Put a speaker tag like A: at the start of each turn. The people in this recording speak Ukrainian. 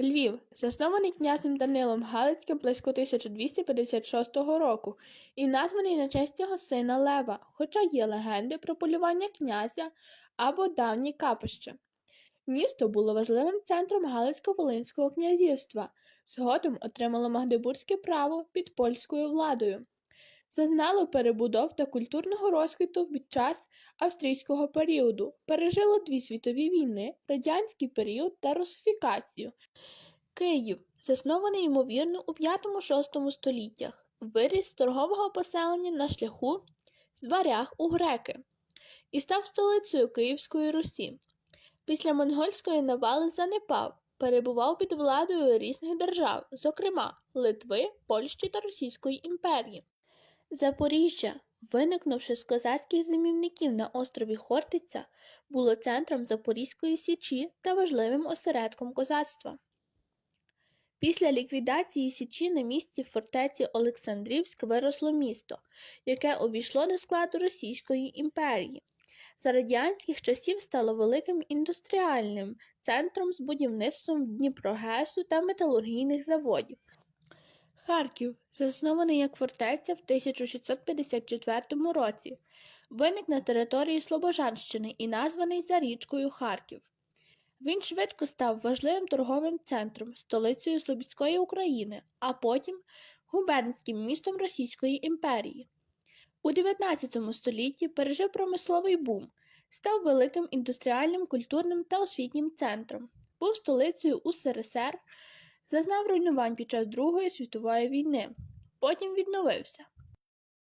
A: Львів, заснований князем Данилом Галицьким близько 1256 року і названий на честь його сина Лева, хоча є легенди про полювання князя або давнє капище. Місто було важливим центром Галицько-Волинського князівства, згодом отримало Магдебурзьке право під польською владою. Зазнало перебудов та культурного розквіту під час австрійського періоду, пережило дві світові війни, радянський період та русифікацію. Київ, заснований ймовірно у 5-6 століттях, виріс з торгового поселення на шляху з варяг у греки і став столицею Київської Русі. Після монгольської навали занепав, перебував під владою різних держав, зокрема Литви, Польщі та Російської імперії. Запоріжжя, виникнувши з козацьких зимівників на острові Хортиця, було центром Запорізької січі та важливим осередком козацтва. Після ліквідації січі на місці фортеці Олександрівськ виросло місто, яке увійшло до складу Російської імперії. За радянських часів стало великим індустріальним центром з будівництвом Дніпрогесу та металургійних заводів. Харків, заснований як фортеця в 1654 році, виник на території Слобожанщини і названий за річкою Харків. Він швидко став важливим торговим центром, столицею Слобідської України, а потім губернським містом Російської імперії. У 19 столітті пережив промисловий бум, став великим індустріальним, культурним та освітнім центром, був столицею УСРСР, зазнав руйнувань під час Другої світової війни, потім відновився.